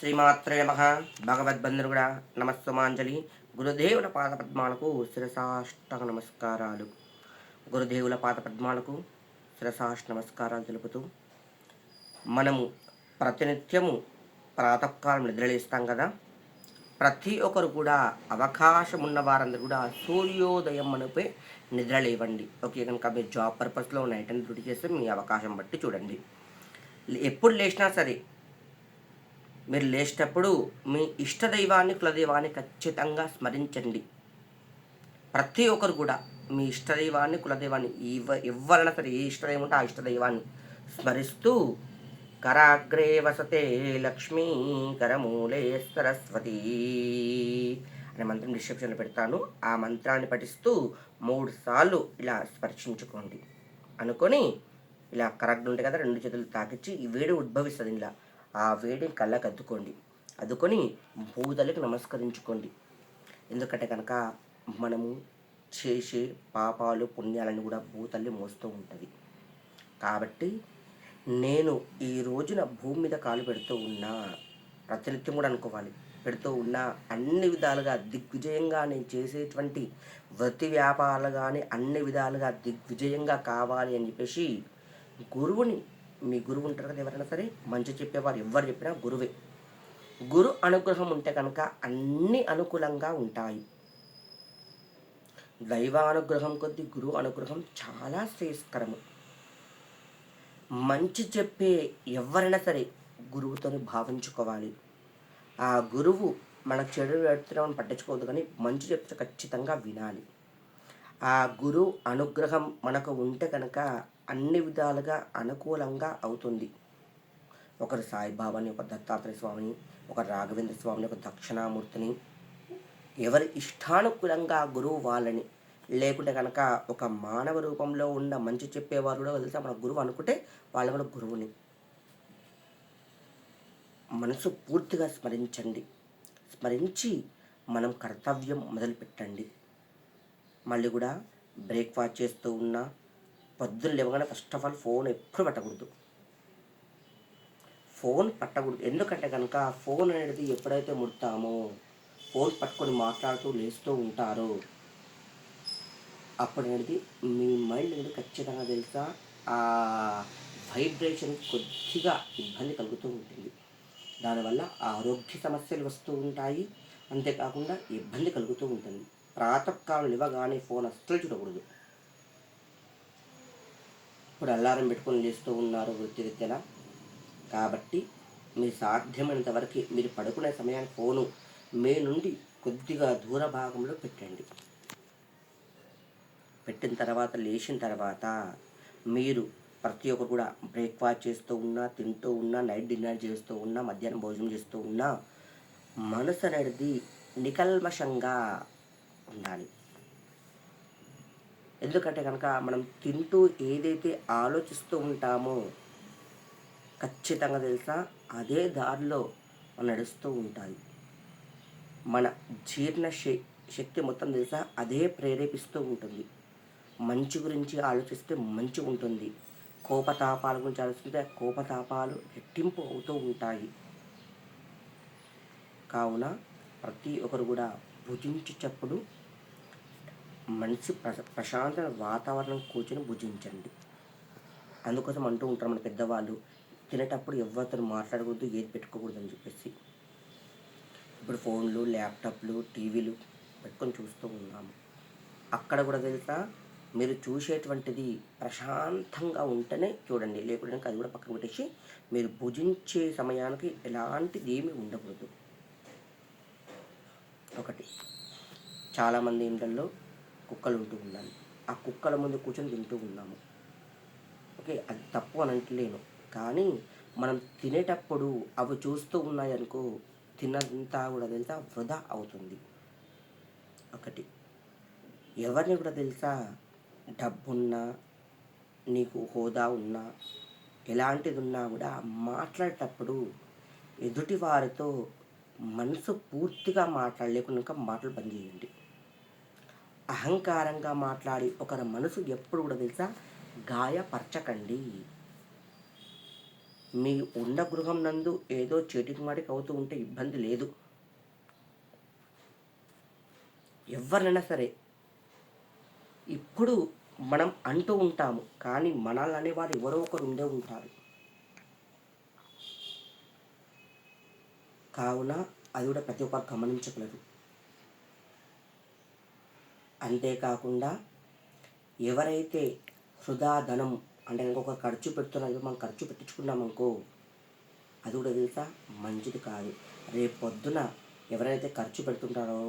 శ్రీమాత్రే నమ. భగవద్బంధుడు నమస్సుమాంజలి. గురుదేవుల పాదపద్మాలకు శిరసాష్ట నమస్కారాలు. గురుదేవుల పాదపద్మాలకు శిరసాష్ట నమస్కారాలు తెలుపుతూ మనము ప్రతినిత్యము ప్రాతకాలం నిద్రలేస్తాం కదా. ప్రతి ఒక్కరు కూడా అవకాశం ఉన్న వారందరూ కూడా సూర్యోదయం మనపై నిద్రలేవండి. ఓకే కనుక మీరు జాబ్ పర్పస్లో నైట్ అని డ్యూటీ చేస్తే మీ అవకాశం బట్టి చూడండి. ఎప్పుడు లేచినా సరే మీరు లేచేటప్పుడు మీ ఇష్టదైవాన్ని కులదైవాన్ని ఖచ్చితంగా స్మరించండి. ప్రతి ఒక్కరు కూడా మీ ఇష్టదైవాన్ని కులదైవాన్ని ఇవ్వ ఎవరైనా సరే ఏ ఇష్టదైవం ఉంటే ఆ ఇష్టదైవాన్ని స్మరిస్తూ కరాగ్రే వసతే లక్ష్మీ కరమూలే సరస్వతి అనే మంత్రం డిస్క్రిప్షన్లో పెడతాను. ఆ మంత్రాన్ని పఠిస్తూ మూడు సార్లు ఇలా స్పర్శించుకోండి. అనుకొని ఇలా కరెక్ట్ ఉంటుంది కదా రెండు చేతులు తాకిచ్చి ఈ వేడి ఉద్భవిస్తుంది ఇలా ఆ వేడిని కళ్ళకు అద్దుకోండి. అద్దుకొని భూతలకి నమస్కరించుకోండి. ఎందుకంటే కనుక మనము చేసే పాపాలు పుణ్యాలను కూడా భూతల్లి మోస్తూ ఉంటుంది. కాబట్టి నేను ఈ రోజున భూమి మీద కాలు పెడుతూ ఉన్నా ప్రతినిత్యం కూడా అనుకోవాలి. పెడుతూ ఉన్నా అన్ని విధాలుగా దిగ్విజయంగా నేను చేసేటువంటి వృత్తి వ్యాపారాలు కానీ అన్ని విధాలుగా దిగ్విజయంగా కావాలి అని చెప్పేసి గురువుని మీ గురువు ఉంటారు కదా ఎవరైనా సరే మంచి చెప్పేవారు ఎవరు చెప్పినా గురువే. గురు అనుగ్రహం ఉంటే కనుక అన్ని అనుకూలంగా ఉంటాయి. దైవానుగ్రహం కొద్ది గురువు అనుగ్రహం చాలా శ్రేయస్కరము. మంచి చెప్పే ఎవరైనా సరే గురువుతోని భావించుకోవాలి. ఆ గురువు మన చెడు పెడుతున్నామని పట్టించుకోవద్దు కానీ మంచి చెప్తే ఖచ్చితంగా వినాలి. ఆ గురువు అనుగ్రహం మనకు ఉంటే కనుక అన్ని విధాలుగా అనుకూలంగా అవుతుంది. ఒకరు సాయిబాబాని ఒక దత్తాత్రేయ స్వామిని ఒక రాఘవేంద్ర స్వామిని ఒక దక్షిణామూర్తిని. ఎవరి ఇష్టానుకూలంగా గురువు వాళ్ళని లేకుంటే కనుక ఒక మానవ రూపంలో ఉన్న మంచి చెప్పేవారు కూడా వెళ్తే మన గురువు అనుకుంటే వాళ్ళ కూడా గురువుని మనసు పూర్తిగా స్మరించండి. స్మరించి మనం కర్తవ్యం మొదలుపెట్టండి. మళ్ళీ కూడా బ్రేక్ఫాస్ట్ చేస్తూ ఉన్నా పొద్దున్న లేవగానే ఫస్ట్ ఆఫ్ ఆల్ ఫోన్ ఎప్పుడు పట్టకూడదు. ఫోన్ పట్టకూడదు. ఎందుకంటే కనుక ఫోన్ అనేది ఎప్పుడైతే ముడతామో ఫోన్ పట్టుకొని మాట్లాడుతూ లేస్తూ ఉంటారో అప్పుడు అనేది మీ మైండ్ అనేది ఖచ్చితంగా తెలుసా? ఆ వైబ్రేషన్ కొద్దిగా ఇబ్బంది కలుగుతూ ఉంటుంది. దానివల్ల ఆరోగ్య సమస్యలు వస్తూ ఉంటాయి. అంతేకాకుండా ఇబ్బంది కలుగుతూ ఉంటుంది. ప్రాతకాలం ఇవ్వగానే ఫోన్ అస్సలు చూడకూడదు. ఇప్పుడు అల్లారం పెట్టుకొని లేస్తూ ఉన్నారు వృత్తిరీత్యా కాబట్టి మీరు సాధ్యమైనంత వరకు మీరు పడుకునే సమయానికి ఫోను మే నుండి కొద్దిగా దూర భాగంలో పెట్టండి. పెట్టిన తర్వాత లేచిన తర్వాత మీరు ప్రతి ఒక్కరు కూడా బ్రేక్ఫాస్ట్ చేస్తూ ఉన్నా తింటూ ఉన్నా నైట్ డిన్నర్ చేస్తూ ఉన్నా మధ్యాహ్నం భోజనం చేస్తూ ఉన్నా మనసు అనేది నికల్మషంగా ఉండాలి. ఎందుకంటే కనుక మనం తింటూ ఏదైతే ఆలోచిస్తూ ఉంటామో ఖచ్చితంగా తెలుసా? అదే దారిలో నడుస్తూ ఉంటాయి. మన జీర్ణ శక్తి మొత్తం తెలుసా? అదే ప్రేరేపిస్తూ ఉంటుంది. మంచి గురించి ఆలోచిస్తే మంచి ఉంటుంది. కోపతాపాల గురించి ఆలోచిస్తే కోపతాపాలు రెట్టింపు అవుతూ ఉంటాయి. కావున ప్రతి ఒక్కరు కూడా భుజించేటప్పుడు మంచి ప్రశాంత వాతావరణం కూర్చొని భుజించండి. అందుకోసం అంటూ ఉంటారు మన పెద్దవాళ్ళు తినేటప్పుడు ఎవరితో మాట్లాడకూడదు ఏది పెట్టుకోకూడదు అని చెప్పేసి. ఇప్పుడు ఫోన్లు ల్యాప్టాప్లు టీవీలు పెట్టుకొని చూస్తూ ఉన్నాము. అక్కడ కూడా తెలుసా మీరు చూసేటువంటిది ప్రశాంతంగా ఉంటేనే చూడండి లేకుంటే అది కూడా పక్కన పెట్టేసి మీరు భుజించే సమయానికి ఎలాంటిది ఏమీ ఉండకూడదు. ఒకటి చాలామంది ఇంట్లో కుక్కలు ఉంటూ ఉండాలి ఆ కుక్కల ముందు కూర్చొని తింటూ ఉన్నాము. ఓకే అది తప్పు అని అంటలేను కానీ మనం తినేటప్పుడు అవి చూస్తూ ఉన్నాయనుకో తిన్నంతా కూడా తెలుసా వృధా అవుతుంది. ఒకటి. ఎవరిని కూడా తెలుసా డబ్బున్నా నీకు హోదా ఉన్నా ఎలాంటిది ఉన్నా కూడా మాట్లాడేటప్పుడు ఎదుటి వారితో మనసు పూర్తిగా మాట్లాడలేకుండా మాటలు బంద్ చేయండి. అహంకారంగా మాట్లాడి ఒకరి మనసు ఎప్పుడు కూడా తెలుసా? గాయపరచకండి. మీ ఉన్న గృహం నందు ఏదో చేటికి మాటికి అవుతూ ఉంటే ఇబ్బంది లేదు. ఎవరినైనా సరే ఇప్పుడు మనం అంటూ ఉంటాము కానీ మనల్ని అనేవారు ఎవరో ఒకరు ఉండే ఉంటారు. కావున అది కూడా ప్రతి ఒక్కరు గమనించగలరు. అంతేకాకుండా ఎవరైతే వృధా ధనం అంటే ఇంకొక ఖర్చు పెడుతున్నది మనం ఖర్చు పెట్టించుకున్నాం అనుకో అది కూడా తెలుసా? మంచిది కాదు. రేపు పొద్దున ఎవరైతే ఖర్చు పెడుతుంటారో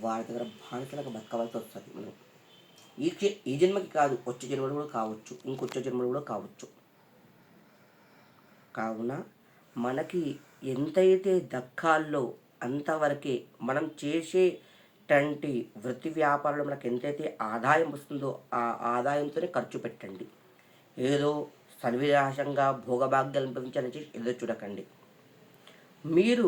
వారి దగ్గర బానిసలకు బతకవలసి వస్తుంది మనం. ఈ ఈ జన్మకి కాదు వచ్చే జన్మలు కూడా కావచ్చు ఇంకొచ్చే జన్మలు కూడా కావచ్చు. కావున మనకి ఎంతైతే దక్కాల్లో అంతవరకే మనం చేసే చేసేటంటి వృత్తి వ్యాపారంలో మనకు ఎంతైతే ఆదాయం వస్తుందో ఆ ఆదాయంతోనే ఖర్చు పెట్టండి. ఏదో సన్విలాసంగా భోగభాగ్యాలు అనుభవించాలని ఏదో ఎదురు చూడకండి. మీరు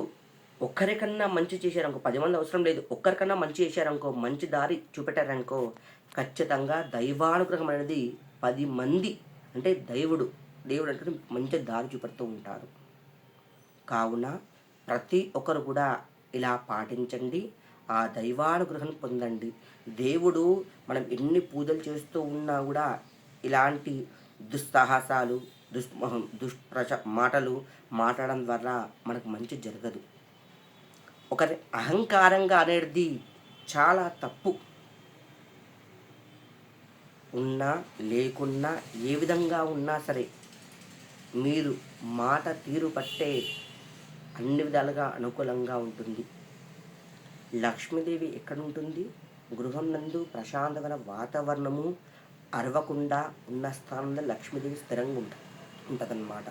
ఒక్కరికన్నా మంచి చేశారనుకో పది మంది అవసరం లేదు ఒక్కరికన్నా మంచి చేశారనుకో మంచి దారి చూపెట్టారనుకో ఖచ్చితంగా దైవానుగ్రహం అనేది పది మంది అంటే దైవుడు దేవుడు అంటే మంచి దారి చూపెడుతూ ఉంటారు. కావున ప్రతి ఒక్కరు కూడా ఇలా పాటించండి. ఆ దైవానుగ్రహం పొందండి. దేవుడు మనం ఎన్ని పూజలు చేస్తూ ఉన్నా కూడా ఇలాంటి దుస్సాహసాలు దుష్మహం దుష్ప్రచ మాటలు మాట్లాడడం ద్వారా మనకు మంచి జరగదు. ఒకరి అహంకారంగా అనేది చాలా తప్పు. ఉన్నా లేకున్నా ఏ విధంగా ఉన్నా సరే మీరు మాట తీరు పట్టే అన్ని విధాలుగా అనుకూలంగా ఉంటుంది. లక్ష్మీదేవి ఎక్కడ ఉంటుంది గృహం నందు ప్రశాంతమైన వాతావరణము అరవకుండా ఉన్న స్థానంలో లక్ష్మీదేవి స్థిరంగా ఉంట ఉంటుందన్నమాట.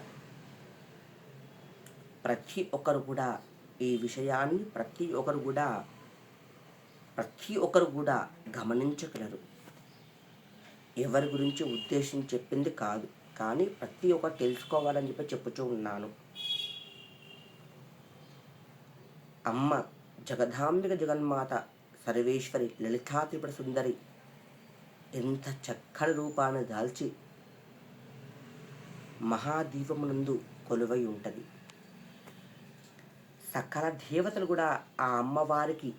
ప్రతి ఒక్కరు కూడా ఈ విషయాన్ని ప్రతి ఒక్కరు కూడా ప్రతి ఒక్కరు కూడా గమనించగలరు. ఎవరి గురించి ఉద్దేశం చెప్పింది కాదు. కానీ ప్రతి ఒక్కరు తెలుసుకోవాలని చెప్పి చెప్పుతూ ఉన్నాను. అమ్మ జగదాంబిక జగన్మాత సర్వేశ్వరి లలితా త్రిపుర సుందరి ఎంత చక్కని రూపాన్ని దాల్చి మహాదీపమునందు కొలువై ఉంటుంది. సకల దేవతలు కూడా ఆ అమ్మవారికి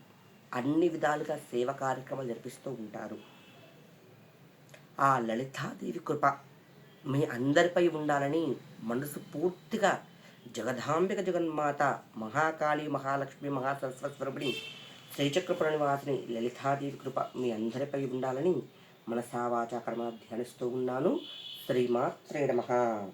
అన్ని విధాలుగా సేవ కార్యక్రమాలు జరిపిస్తూ ఉంటారు. ఆ లలితాదేవి కృప మీ అందరిపై ఉండాలని మనసు పూర్తిగా జగదాంబిక జగన్మాత మహాకాళి మహాలక్ష్మి మహాసరస్వస్వరూపిణి శ్రీచక్ర ప్రణివాసిని లలితాదేవి కృప మీ అందరిపై ఉండాలని మనసావాచ కర్మ ధ్యానిస్తూ ఉన్నాను. శ్రీమాత్రే నమః.